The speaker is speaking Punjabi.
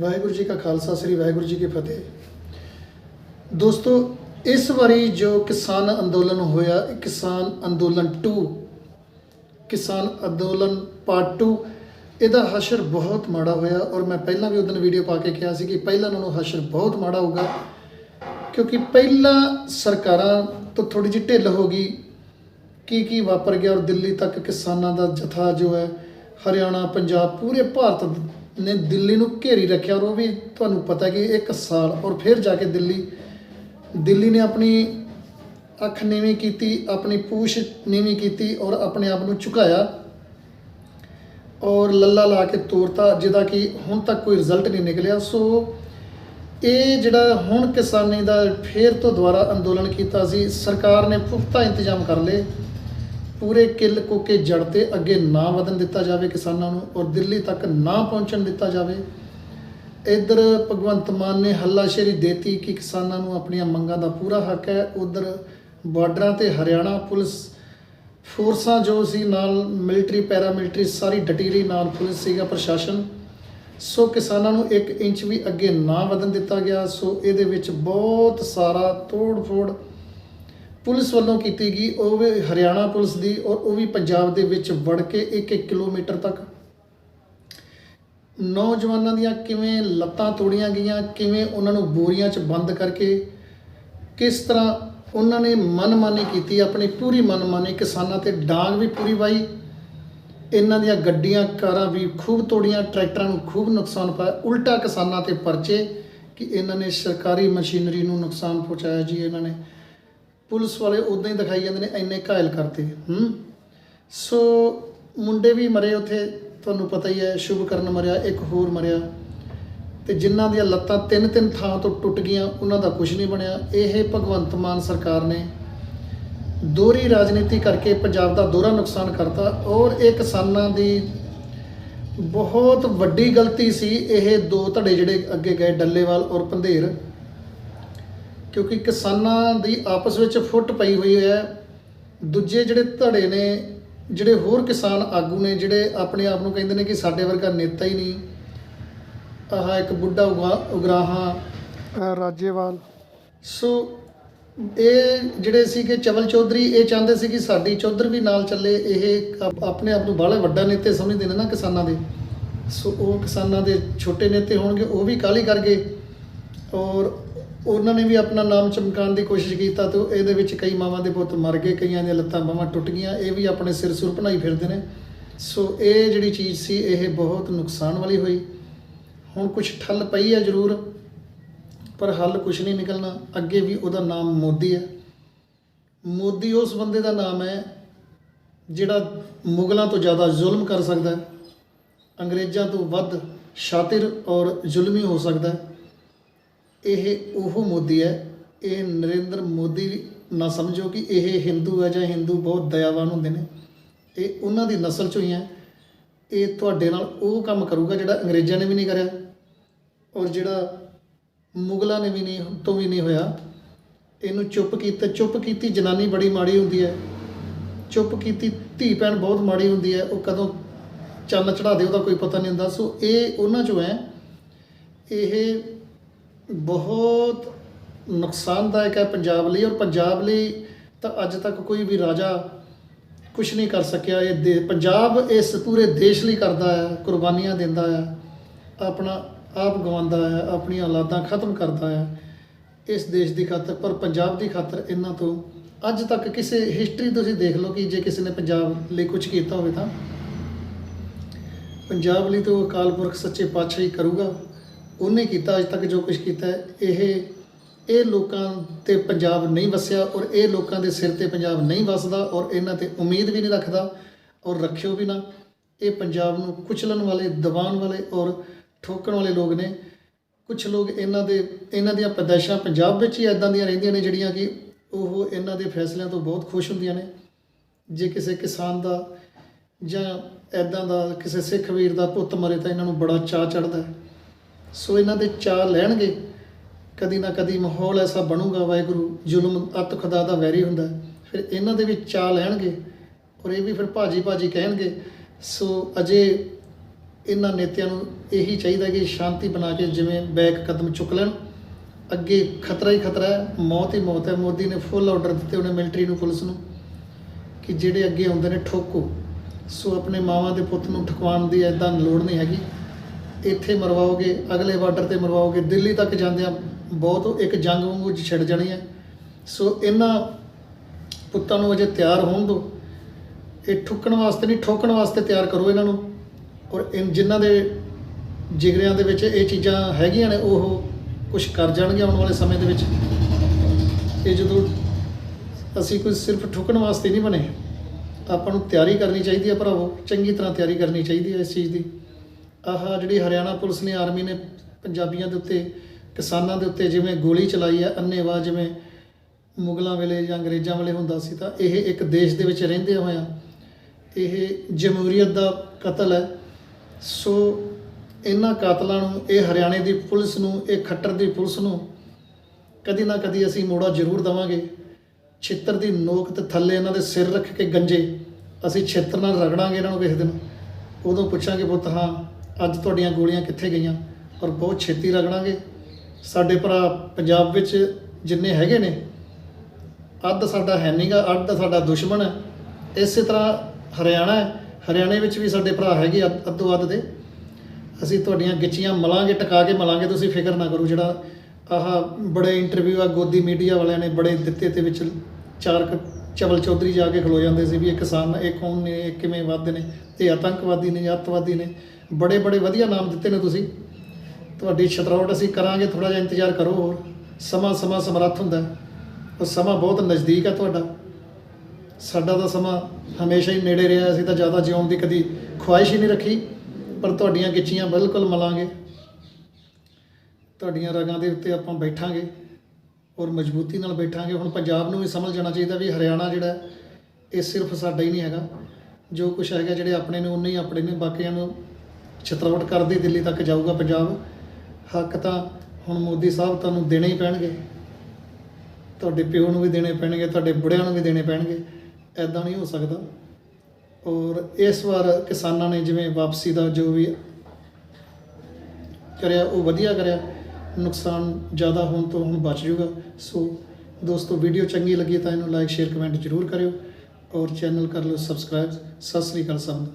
ਵਾਹਿਗੁਰੂ ਜੀ ਕਾ ਖਾਲਸਾ, ਸ੍ਰੀ ਵਾਹਿਗੁਰੂ ਜੀ ਕੀ ਫਤਿਹ। ਦੋਸਤੋ, ਇਸ ਵਾਰੀ ਜੋ ਕਿਸਾਨ ਅੰਦੋਲਨ ਹੋਇਆ, ਕਿਸਾਨ ਅੰਦੋਲਨ 2 ਕਿਸਾਨ ਅੰਦੋਲਨ ਪਾਰਟ 2 ਇਹਦਾ ਹਸ਼ਰ ਬਹੁਤ ਮਾੜਾ ਹੋਇਆ ਔਰ ਮੈਂ ਪਹਿਲਾਂ ਵੀ ਉਦੋਂ ਵੀਡੀਓ ਪਾ ਕੇ ਕਿਹਾ ਸੀ ਕਿ ਪਹਿਲਾਂ ਨਾਲੋਂ ਹਸ਼ਰ ਬਹੁਤ ਮਾੜਾ ਹੋਊਗਾ, ਕਿਉਂਕਿ ਪਹਿਲਾਂ ਸਰਕਾਰਾਂ ਤੋਂ ਥੋੜੀ ਜਿਹੀ ਢਿੱਲ ਹੋ ਗਈ ਕੀ ਕੀ ਵਾਪਰ ਗਿਆ ਔਰ ਦਿੱਲੀ ਤੱਕ ਕਿਸਾਨਾਂ ਦਾ ਜਥਾ ਜੋ ਹੈ, ਹਰਿਆਣਾ, ਪੰਜਾਬ, ਪੂਰੇ ਭਾਰਤ ਨੇ ਦਿੱਲੀ ਨੂੰ ਘੇਰੀ ਰੱਖਿਆ ਔਰ ਉਹ ਵੀ ਤੁਹਾਨੂੰ ਪਤਾ ਕਿ ਇੱਕ ਸਾਲ ਔਰ ਫਿਰ ਜਾ ਕੇ ਦਿੱਲੀ। ਦਿੱਲੀ ਨੇ ਆਪਣੀ ਅੱਖ ਨੀਵੀਂ ਕੀਤੀ, ਆਪਣੀ ਪੂਛ ਨੀਵੀਂ ਕੀਤੀ ਔਰ ਆਪਣੇ ਆਪ ਨੂੰ ਝੁਕਾਇਆ। ਔਰ ਲੱਲਾ ਲਾ ਕੇ ਤੋਰਤਾ, ਜਿਹਦਾ ਕਿ ਹੁਣ ਤੱਕ ਕੋਈ ਰਿਜ਼ਲਟ ਨਹੀਂ ਨਿਕਲਿਆ। ਸੋ ਇਹ ਜਿਹੜਾ ਹੁਣ ਕਿਸਾਨੀ ਦਾ ਫੇਰ ਤੋਂ ਦੁਬਾਰਾ ਅੰਦੋਲਨ ਕੀਤਾ ਸੀ, ਸਰਕਾਰ ਨੇ ਪੁਖਤਾ ਇੰਤਜ਼ਾਮ ਕਰ ਲਏ। ਪੂਰੇ ਕਿੱਲ ਕੋਕੇ ਜੜ ਤੇ ਅੱਗੇ ਨਾ ਵਧਣ ਦਿੱਤਾ ਜਾਵੇ ਕਿਸਾਨਾਂ ਨੂੰ ਔਰ ਦਿੱਲੀ ਤੱਕ ਨਾ ਪਹੁੰਚਣ ਦਿੱਤਾ ਜਾਵੇ। ਇਧਰ ਭਗਵੰਤ ਮਾਨ ਨੇ ਹੱਲਾਸ਼ੇਰੀ ਦੇਤੀ ਕਿ ਕਿਸਾਨਾਂ ਨੂੰ ਆਪਣੀਆਂ ਮੰਗਾਂ ਦਾ ਪੂਰਾ ਹੱਕ ਹੈ। ਉਧਰ ਬਾਰਡਰਾਂ ਤੇ ਹਰਿਆਣਾ ਪੁਲਿਸ ਫੋਰਸਾਂ ਜੋ ਸੀ, ਨਾਲ ਮਿਲਟਰੀ ਪੈਰਾ ਮਿਲਟਰੀ ਸਾਰੀ ਡਟੀਰੀ ਨਾਲ ਪੁਲਿਸ ਸੀਗਾ ਪ੍ਰਸ਼ਾਸਨ। ਸੋ ਕਿਸਾਨਾਂ ਨੂੰ 1 ਇੰਚ ਵੀ ਅੱਗੇ ਨਾ ਵਧਣ ਦਿੱਤਾ ਗਿਆ। ਸੋ ਇਹਦੇ ਵਿੱਚ ਬਹੁਤ ਸਾਰਾ ਤੋੜ ਫੋੜ ਪੁਲਿਸ ਵੱਲੋਂ ਕੀਤੀ ਗਈ, ਉਹ ਵੀ ਹਰਿਆਣਾ ਪੁਲਿਸ ਦੀ ਔਰ ਉਹ ਵੀ ਪੰਜਾਬ ਦੇ ਵਿੱਚ ਵੜ ਕੇ 1-1 ਕਿਲੋਮੀਟਰ ਤੱਕ। ਨੌਜਵਾਨਾਂ ਦੀਆਂ ਕਿਵੇਂ ਲੱਤਾਂ ਤੋੜੀਆਂ ਗਈਆਂ, ਕਿਵੇਂ ਉਹਨਾਂ ਨੂੰ ਬੋਰੀਆਂ 'ਚ ਬੰਦ ਕਰਕੇ, ਕਿਸ ਤਰ੍ਹਾਂ ਉਹਨਾਂ ਨੇ ਮਨਮਾਨੀ ਕੀਤੀ, ਆਪਣੀ ਪੂਰੀ ਮਨਮਾਨੀ, ਕਿਸਾਨਾਂ ਤੇ ਡਾਂਗ ਵੀ ਪੂਰੀ ਵਾਈ ਇਹਨਾਂ ਦੀਆਂ ਗੱਡੀਆਂ, ਕਾਰਾਂ ਵੀ ਖੂਬ ਤੋੜੀਆਂ, ਟਰੈਕਟਰਾਂ ਨੂੰ ਖੂਬ ਨੁਕਸਾਨ ਪਾਇਆ। ਉਲਟਾ ਕਿਸਾਨਾਂ ਤੇ ਪਰਚੇ ਕਿ ਇਹਨਾਂ ਨੇ ਸਰਕਾਰੀ ਮਸ਼ੀਨਰੀ ਨੂੰ ਨੁਕਸਾਨ ਪਹੁੰਚਾਇਆ ਜੀ ਇਹਨਾਂ ਨੇ। ਪੁਲਿਸ ਵਾਲੇ ਉਦਾਂ ਹੀ ਦਿਖਾਈ ਜਾਂਦੇ ਨੇ, ਇੰਨੇ ਘਾਇਲ ਕਰਤੇ। ਹੂੰ? ਸੋ ਮੁੰਡੇ ਵੀ ਮਰੇ ਉਥੇ, ਤੁਹਾਨੂੰ ਪਤਾ ਹੀ ਹੈ, ਸ਼ੁਭਕਰਨ ਮਰਿਆ, ਇੱਕ ਹੋਰ ਮਰਿਆ। ਤੇ ਜਿਨ੍ਹਾਂ ਦੀਆਂ ਲੱਤਾਂ ਤਿੰਨ ਤਿੰਨ ਥਾਂ ਤੋਂ ਟੁੱਟ ਗਈਆਂ, ਉਹਨਾਂ ਦਾ ਕੁਝ ਨਹੀਂ ਬਣਿਆ। ਇਹ ਭਗਵੰਤ ਮਾਨ ਸਰਕਾਰ ਨੇ ਦੋਹਰੀ ਰਾਜਨੀਤੀ ਕਰਕੇ ਪੰਜਾਬ ਦਾ ਦੋਹਰਾ ਨੁਕਸਾਨ ਕਰਤਾ ਔਰ ਇਹ ਕਿਸਾਨਾਂ ਦੀ ਬਹੁਤ ਵੱਡੀ ਗਲਤੀ ਸੀ। ਇਹ ਦੋ ਧੜੇ ਜਿਹੜੇ ਅੱਗੇ ਗਏ, ਡੱਲੇਵਾਲ ਔਰ ਪੰਧੇਰ। ਕਿਉਂਕਿ ਕਿਸਾਨਾਂ ਦੀ ਆਪਸ ਵਿੱਚ ਫੁੱਟ ਪਈ ਹੋਈ ਹੈ। ਦੂਜੇ ਜਿਹੜੇ ਧੜੇ ਨੇ ਜਿਹੜੇ ਹੋਰ ਕਿਸਾਨ ਆਗੂ ਨੇ ਜਿਹੜੇ ਆਪਣੇ ਆਪ ਨੂੰ ਕਹਿੰਦੇ ਨੇ ਕਿ ਸਾਡੇ ਵਰਗਾ ਨੇਤਾ ਹੀ ਨਹੀਂ। ਆਹ ਇੱਕ ਬੁੱਢਾ ਉਗਾ- ਉਗਰਾਹਾਂ। ਰਾਜੇਵਾਲ। ਸੋ ਇਹ ਜਿਹੜੇ ਸੀ ਕਿ ਚਵਲ ਚੌਧਰੀ ਇਹ ਚਾਹੁੰਦੇ ਸੀ ਕਿ ਸਾਡੀ ਚੌਧਰ ਵੀ ਨਾਲ ਚੱਲੇ। ਇਹ ਆਪ- ਆਪਣੇ ਆਪ ਨੂੰ ਬਾਹਲਾ ਵੱਡਾ ਨੇਤੇ ਸਮਝਦੇ ਨੇ ਨਾ ਕਿਸਾਨਾਂ ਦੇ। ਸੋ ਉਹ ਕਿਸਾਨਾਂ ਦੇ ਛੋਟੇ ਨੇਤੇ ਹੋਣਗੇ ਉਹ ਵੀ ਕਾਲੀ ਕਰ ਗਏ। ਔਰ ਉਹਨਾਂ ਨੇ ਵੀ ਆਪਣਾ ਨਾਮ ਚਮਕਾਉਣ ਦੀ ਕੋਸ਼ਿਸ਼ ਕੀਤਾ ਤੇ ਇਹਦੇ ਵਿੱਚ ਕਈ ਮਾਵਾਂ ਦੇ ਪੁੱਤ ਮਰ ਗਏ, ਕਈਆਂ ਦੀਆਂ ਲੱਤਾਂ ਬਾਹਾਂ ਟੁੱਟ ਗਈਆਂ, ਇਹ ਵੀ ਆਪਣੇ ਸਿਰ ਸੁਰ ਬਣਾਈ ਫਿਰਦੇ ਨੇ। ਸੋ ਇਹ ਜਿਹੜੀ ਚੀਜ਼ ਸੀ, ਇਹ ਬਹੁਤ ਨੁਕਸਾਨ ਵਾਲੀ ਹੋਈ। ਹੁਣ ਕੁਝ ਠੱਲ ਪਈ ਹੈ ਜ਼ਰੂਰ, ਪਰ ਹੱਲ ਕੁਝ ਨਹੀਂ ਨਿਕਲਣਾ। ਅੱਗੇ ਵੀ ਉਹਦਾ ਨਾਮ ਮੋਦੀ ਹੈ। ਮੋਦੀ ਉਸ ਬੰਦੇ ਦਾ ਨਾਮ ਹੈ ਜਿਹੜਾ ਮੁਗਲਾਂ ਤੋਂ ਜ਼ਿਆਦਾ ਜ਼ੁਲਮ ਕਰ ਸਕਦਾ ਹੈ, ਅੰਗਰੇਜ਼ਾਂ ਤੋਂ ਵੱਧ ਸ਼ਾਤਿਰ ਔਰ ਜ਼ੁਲਮੀ ਹੋ ਸਕਦਾ ਹੈ। ਇਹ ਉਹ ਮੋਦੀ ਹੈ। ਇਹ ਨਰਿੰਦਰ ਮੋਦੀ ਨਾ ਸਮਝੋ ਕਿ ਇਹ ਹਿੰਦੂ ਹੈ ਜਾਂ ਹਿੰਦੂ ਬਹੁਤ ਦਇਆਵਾਨ ਹੁੰਦੇ ਨੇ। ਇਹ ਉਹਨਾਂ ਦੀ ਨਸਲ ਚੋਂ ਹੀ ਹੈ। ਇਹ ਤੁਹਾਡੇ ਨਾਲ ਉਹ ਕੰਮ ਕਰੂਗਾ ਜਿਹੜਾ ਅੰਗਰੇਜ਼ਾਂ ਨੇ ਵੀ ਨਹੀਂ ਕਰਿਆ ਔਰ ਜਿਹੜਾ ਮੁਗਲਾਂ ਨੇ ਵੀ ਨਹੀਂ ਤੋਂ ਵੀ ਨਹੀਂ ਹੋਇਆ। ਇਹਨੂੰ ਚੁੱਪ ਕੀਤਾ, ਚੁੱਪ ਕੀਤੀ ਜਨਾਨੀ ਬੜੀ ਮਾੜੀ ਹੁੰਦੀ ਹੈ। ਚੁੱਪ ਕੀਤੀ ਧੀ ਭੈਣ ਬਹੁਤ ਮਾੜੀ ਹੁੰਦੀ ਹੈ। ਉਹ ਕਦੋਂ ਚੰਨ ਚੜਾ ਦੇ ਉਹਦਾ ਕੋਈ ਪਤਾ ਨਹੀਂ ਹੁੰਦਾ। ਸੋ ਇਹ ਉਹਨਾਂ ਚੋਂ ਹੈ। ਇਹ ਬਹੁਤ ਨੁਕਸਾਨਦਾਇਕ ਹੈ ਪੰਜਾਬ ਲਈ ਔਰ ਪੰਜਾਬ ਲਈ ਤਾਂ ਅੱਜ ਤੱਕ ਕੋਈ ਵੀ ਰਾਜਾ ਕੁਝ ਨਹੀਂ ਕਰ ਸਕਿਆ। ਇਹ ਦੇ ਪੰਜਾਬ ਇਸ ਪੂਰੇ ਦੇਸ਼ ਲਈ ਕਰਦਾ ਹੈ, ਕੁਰਬਾਨੀਆਂ ਦਿੰਦਾ ਹੈ, ਆਪਣਾ ਆਪ ਗਵਾਉਂਦਾ ਹੈ, ਆਪਣੀਆਂ ਔਲਾਦਾਂ ਖਤਮ ਕਰਦਾ ਹੈ। ਇਸ ਦੇਸ਼ ਦੀ ਖਾਤਰ, ਪਰ ਪੰਜਾਬ ਦੀ ਖਾਤਰ ਇਹਨਾਂ ਤੋਂ ਅੱਜ ਤੱਕ ਕਿਸੇ ਹਿਸਟਰੀ ਤੁਸੀਂ ਦੇਖ ਲਓ ਕਿ ਜੇ ਕਿਸੇ ਨੇ ਪੰਜਾਬ ਲਈ ਕੁਝ ਕੀਤਾ ਹੋਵੇ ਤਾਂ। ਪੰਜਾਬ ਲਈ ਤਾਂ ਉਹ ਅਕਾਲ ਪੁਰਖ ਸੱਚੇ ਪਾਤਸ਼ਾਹ ਹੀ ਕਰੂਗਾ। ਉਹਨੇ ਕੀਤਾ, ਅੱਜ ਤੱਕ ਜੋ ਕੁਝ ਕੀਤਾ ਇਹ ਇਹ ਲੋਕਾਂ ਤੇ ਪੰਜਾਬ ਨਹੀਂ ਵਸਿਆ ਔਰ ਇਹ ਲੋਕਾਂ ਦੇ ਸਿਰ ਤੇ ਪੰਜਾਬ ਨਹੀਂ ਵਸਦਾ ਔਰ ਇਹਨਾਂ ਤੇ ਉਮੀਦ ਵੀ ਨਹੀਂ ਰੱਖਦਾ ਔਰ ਰੱਖਿਓ ਵੀ ਨਾ। ਇਹ ਪੰਜਾਬ ਨੂੰ ਕੁਚਲਣ ਵਾਲੇ, ਦਬਾਉਣ ਵਾਲੇ ਔਰ ਠੋਕਣ ਵਾਲੇ ਲੋਕ ਨੇ। ਕੁਝ ਲੋਕ ਇਹਨਾਂ ਦੇ, ਇਹਨਾਂ ਦੀਆਂ ਪੈਦਾਇਸ਼ਾਂ ਪੰਜਾਬ ਵਿੱਚ ਹੀ ਐਦਾਂ ਦੀਆਂ ਰਹਿੰਦੀਆਂ ਨੇ ਜਿਹੜੀਆਂ ਕਿ ਉਹ ਇਹਨਾਂ ਦੇ ਫੈਸਲਿਆਂ ਤੋਂ ਬਹੁਤ ਖੁਸ਼ ਹੁੰਦੀਆਂ ਨੇ। ਜੇ ਕਿਸੇ ਕਿਸਾਨ ਦਾ ਜਾਂ ਐਦਾਂ ਦਾ ਕਿਸੇ ਸਿੱਖ ਵੀਰ ਦਾ ਪੁੱਤ ਮਰੇ ਤਾਂ ਇਹਨਾਂ ਨੂੰ ਬੜਾ ਚਾਅ ਚੜਦਾ ਹੈ। ਸੋ ਇਹਨਾਂ ਦੇ ਚਾਅ ਲੈਣਗੇ। ਕਦੀ ਨਾ ਕਦੀ ਮਾਹੌਲ ਐਸਾ ਬਣੂਗਾ ਵਾਹਿਗੁਰੂ, ਜ਼ੁਲਮ, ਅਤ ਖੁਦਾ ਦਾ ਵੈਰੀ ਹੁੰਦਾ ਫਿਰ ਇਹਨਾਂ ਦੇ ਵੀ ਚਾਅ ਲੈਣਗੇ ਔਰ ਇਹ ਵੀ ਫਿਰ ਭਾਜੀ ਭਾਜੀ ਕਹਿਣਗੇ। ਸੋ ਅਜੇ ਇਹਨਾਂ ਨੇਤਿਆਂ ਨੂੰ ਇਹੀ ਚਾਹੀਦਾ ਕਿ ਸ਼ਾਂਤੀ ਬਣਾ ਕੇ ਜਿਵੇਂ ਬੈਕ ਕਦਮ ਚੁੱਕ ਲੈਣ। ਅੱਗੇ ਖਤਰਾ ਹੀ ਖਤਰਾ ਹੈ, ਮੌਤ ਹੀ ਮੌਤ ਹੈ। ਮੋਦੀ ਨੇ ਫੁੱਲ ਆਰਡਰ ਦਿੱਤੇ ਉਹਨੇ ਮਿਲਟਰੀ ਨੂੰ, ਪੁਲਿਸ ਨੂੰ ਕਿ ਜਿਹੜੇ ਅੱਗੇ ਆਉਂਦੇ ਨੇ ਠੋਕੋ। ਸੋ ਆਪਣੇ ਮਾਵਾਂ ਦੇ ਪੁੱਤ ਨੂੰ ਠਕਵਾਉਣ ਦੀ ਐਦਾਂ ਲੋੜ ਨਹੀਂ ਹੈਗੀ। ਇੱਥੇ ਮਰਵਾਓਗੇ, ਅਗਲੇ ਬਾਰਡਰ ਤੇ ਮਰਵਾਓਗੇ, ਦਿੱਲੀ ਤੱਕ ਜਾਂਦਿਆਂ ਬਹੁਤ ਇੱਕ ਜੰਗ ਵਾਂਗੂ ਛਿੜ ਜਾਣੀ ਹੈ ਸੋ ਇਹਨਾਂ ਪੁੱਤਾਂ ਨੂੰ ਅਜੇ ਤਿਆਰ ਹੋਣ ਦਿਓ। ਇਹ ਠੁੱਕਣ ਵਾਸਤੇ ਨਹੀਂ, ਠੋਕਣ ਵਾਸਤੇ ਤਿਆਰ ਕਰੋ ਇਹਨਾਂ ਨੂੰ। ਔਰ ਇਨ ਜਿਨ੍ਹਾਂ ਦੇ ਜਿਗਰਿਆਂ ਦੇ ਵਿੱਚ ਇਹ ਚੀਜ਼ਾਂ ਹੈਗੀਆਂ ਨੇ, ਉਹ ਕੁਝ ਕਰ ਜਾਣਗੇ ਆਉਣ ਵਾਲੇ ਸਮੇਂ ਦੇ ਵਿੱਚ। ਇਹ ਜਦੋਂ ਅਸੀਂ ਕੋਈ ਸਿਰਫ ਠੁਕਣ ਵਾਸਤੇ ਨਹੀਂ ਬਣੇ, ਆਪਾਂ ਨੂੰ ਤਿਆਰੀ ਕਰਨੀ ਚਾਹੀਦੀ ਹੈ ਭਰਾਵੋ, ਚੰਗੀ ਤਰ੍ਹਾਂ ਤਿਆਰੀ ਕਰਨੀ ਚਾਹੀਦੀ ਹੈ ਇਸ ਚੀਜ਼ ਦੀ। ਆਹ ਜਿਹੜੀ ਹਰਿਆਣਾ ਪੁਲਿਸ ਨੇ, ਆਰਮੀ ਨੇ ਪੰਜਾਬੀਆਂ ਦੇ ਉੱਤੇ, ਕਿਸਾਨਾਂ ਦੇ ਉੱਤੇ ਜਿਵੇਂ ਗੋਲੀ ਚਲਾਈ ਹੈ ਅੰਨੇਵਾਹ ਜਿਵੇਂ ਮੁਗਲਾਂ ਵੇਲੇ ਜਾਂ ਅੰਗਰੇਜ਼ਾਂ ਵੇਲੇ ਹੁੰਦਾ ਸੀ, ਤਾਂ ਇਹ ਇੱਕ ਦੇਸ਼ ਦੇ ਵਿੱਚ ਰਹਿੰਦੇ ਹੋਇਆਂ ਇਹ ਜਮਹੂਰੀਅਤ ਦਾ ਕਤਲ ਹੈ। ਸੋ ਇਹਨਾਂ ਕਾਤਲਾਂ ਨੂੰ, ਇਹ ਹਰਿਆਣੇ ਦੀ ਪੁਲਿਸ ਨੂੰ, ਇਹ ਖੱਟਰ ਦੀ ਪੁਲਿਸ ਨੂੰ ਕਦੀ ਨਾ ਕਦੀ ਅਸੀਂ ਮੋੜਾ ਜ਼ਰੂਰ ਦਵਾਂਗੇ। ਛਿੱਤਰ ਦੀ ਨੋਕ ਤੇ ਥੱਲੇ ਇਹਨਾਂ ਦੇ ਸਿਰ ਰੱਖ ਕੇ ਗੰਜੇ, ਅਸੀਂ ਛਿੱਤਰ ਨਾਲ ਰਗੜਾਂਗੇ ਇਹਨਾਂ ਨੂੰ ਕਿਸੇ ਦਿਨ। ਉਦੋਂ ਪੁੱਛਾਂਗੇ ਪੁੱਤ, ਹਾਂ ਅੱਜ ਤੁਹਾਡੀਆਂ ਗੋਲੀਆਂ ਕਿੱਥੇ ਗਈਆਂ? ਔਰ ਬਹੁਤ ਛੇਤੀ ਰਗੜਾਂਗੇ। ਸਾਡੇ ਭਰਾ ਪੰਜਾਬ ਵਿੱਚ ਜਿੰਨੇ ਹੈਗੇ ਨੇ, ਅੱਧ ਸਾਡਾ ਹੈ ਨਹੀਂਗਾ ਅੱਧ ਸਾਡਾ ਦੁਸ਼ਮਣ ਹੈ। ਇਸੇ ਤਰ੍ਹਾਂ ਹਰਿਆਣਾ ਹੈ। ਹਰਿਆਣੇ ਵਿੱਚ ਵੀ ਸਾਡੇ ਭਰਾ ਹੈਗੇ ਅੱਧ- ਅੱਧੋ ਅੱਧ ਦੇ। ਅਸੀਂ ਤੁਹਾਡੀਆਂ ਗਿੱਚੀਆਂ ਮਲਾਂਗੇ, ਟਕਾ ਕੇ ਮਲਾਂਗੇ, ਤੁਸੀਂ ਫਿਕਰ ਨਾ ਕਰੋ। ਜਿਹੜਾ ਆਹ ਬੜੇ ਇੰਟਰਵਿਊ ਆ, ਗੋਦੀ ਮੀਡੀਆ ਵਾਲਿਆਂ ਨੇ ਬੜੇ ਦਿੱਤੇ ਤੇ ਵਿੱਚ ਚਾਰ ਕੁ ਚਵਲ ਚੌਧਰੀ ਜਾ ਕੇ ਖਲੋ ਜਾਂਦੇ ਸੀ ਵੀ ਇਹ ਕਿਸਾਨ, ਇਹ ਕੌਣ ਨੇ, ਇਹ ਕਿਵੇਂ ਵੱਧਦੇ ਨੇ? ਇਹ ਆਤੰਕਵਾਦੀ ਨੇ ਅੱਤਵਾਦੀ ਨੇ? ਬੜੇ ਬੜੇ ਵਧੀਆ ਨਾਮ ਦਿੱਤੇ ਨੇ ਤੁਸੀਂ। ਤੁਹਾਡੀ ਛਤਰੌਟ ਅਸੀਂ ਕਰਾਂਗੇ ਥੋੜਾ ਜਿਹਾ ਇੰਤਜ਼ਾਰ ਕਰੋ ਹੋਰ। ਸਮਾਂ ਸਮਾਂ ਸਮਰੱਥ ਹੁੰਦਾ ਹੈ। ਉਹ ਸਮਾਂ ਬਹੁਤ ਨਜ਼ਦੀਕ ਹੈ ਤੁਹਾਡਾ। ਸਾਡਾ ਤਾਂ ਸਮਾਂ ਹਮੇਸ਼ਾ ਹੀ ਨੇੜੇ ਰਿਹਾ ਅਸੀਂ ਤਾਂ ਜ਼ਿਆਦਾ ਜਿਉਣ ਦੀ ਕਦੀ ਖੁਆਇਸ਼ ਹੀ ਨਹੀਂ ਰੱਖੀ। ਪਰ ਤੁਹਾਡੀਆਂ ਗਿੱਚੀਆਂ ਬਿਲਕੁਲ ਮਲਾਂਗੇ। ਤੁਹਾਡੀਆਂ ਰਗਾਂ ਦੇ ਉੱਤੇ ਆਪਾਂ ਬੈਠਾਂਗੇ ਔਰ ਮਜ਼ਬੂਤੀ ਨਾਲ ਬੈਠਾਂਗੇ। ਹੁਣ ਪੰਜਾਬ ਨੂੰ ਵੀ ਸਮਝ ਜਾਣਾ ਚਾਹੀਦਾ ਵੀ ਹਰਿਆਣਾ ਜਿਹੜਾ ਇਹ ਸਿਰਫ ਸਾਡਾ ਹੀ ਨਹੀਂ ਹੈਗਾ। ਜੋ ਕੁਝ ਹੈਗਾ ਜਿਹੜੇ ਆਪਣੇ ਨੇ, ਉਹਨੇ ਹੀ ਆਪਣੇ ਨੇ। ਬਾਕੀਆਂ ਨੂੰ ਛਤਰਵਟ ਕਰਦੀ, ਦਿੱਲੀ ਤੱਕ ਜਾਊਗਾ ਪੰਜਾਬ। ਹੱਕ ਤਾਂ ਹੁਣ ਮੋਦੀ ਸਾਹਿਬ ਤੁਹਾਨੂੰ ਦੇਣੇ ਹੀ ਪੈਣਗੇ। ਤੁਹਾਡੇ ਪਿਓ ਨੂੰ ਵੀ ਦੇਣੇ ਪੈਣਗੇ, ਤੁਹਾਡੇ ਬੁੜਿਆਂ ਨੂੰ ਵੀ ਦੇਣੇ ਪੈਣਗੇ। ਐਦਾਂ ਨਹੀਂ ਹੋ ਸਕਦਾ। ਔਰ ਇਸ ਵਾਰ ਕਿਸਾਨਾਂ ਨੇ ਜਿਵੇਂ ਵਾਪਸੀ ਦਾ ਜੋ ਵੀ ਕਰਿਆ, ਉਹ ਵਧੀਆ ਕਰਿਆ। ਨੁਕਸਾਨ ਜ਼ਿਆਦਾ ਹੋਣ ਤੋਂ ਹੁਣ ਬਚ ਜਾਊਗਾ। ਸੋ ਦੋਸਤੋ, ਵੀਡੀਓ ਚੰਗੀ ਲੱਗੀ ਤਾਂ ਇਹਨੂੰ ਲਾਈਕ ਸ਼ੇਅਰ ਕਮੈਂਟ ਜ਼ਰੂਰ ਕਰਿਓ। ਔਰ ਚੈਨਲ ਕਰ ਲਓ ਸਬਸਕ੍ਰਾਈਬ ਸਤਿ ਸ੍ਰੀ ਅਕਾਲ ਸਭ ਨੂੰ।